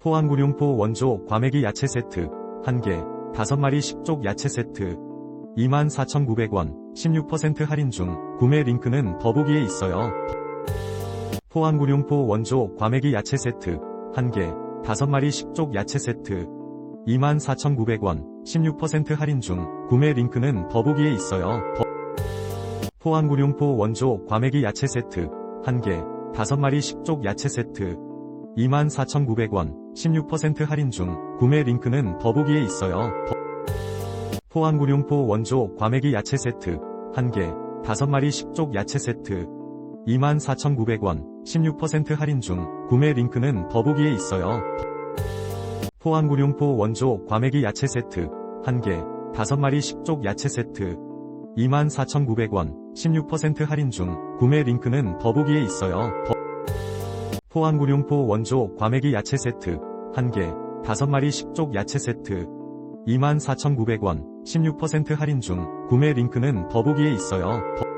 포항구룡포 원조 과메기 야채 세트 1개 5마리 10쪽 야채 세트 24,900원 16% 할인 중 구매 링크는 더보기에 있어요. 포항구룡포 원조 과메기 야채 세트 1개 5마리 10쪽 야채 세트 24,900원 16% 할인 중 구매 링크는 더보기에 있어요. 더- 포항구룡포 원조 과메기 야채 세트 1개 5마리 10쪽 야채 세트 24,900원 16% 할인 중 구매 링크는 더보기에 있어요. 더- 포항구룡포 원조 과메기 야채 세트 1개 5마리 10쪽 야채 세트 24,900원 16% 할인 중 구매 링크는 더보기에 있어요. 포항구룡포 원조 과메기 야채 세트 1개 5마리 10쪽 야채 세트 24,900원 16% 할인 중 구매 링크는 더보기에 있어요. 더- 포항구룡포 원조 과메기 야채 세트 1개 5마리 10쪽 야채 세트 24,900원 16% 할인 중 구매 링크는 더보기에 있어요. 더-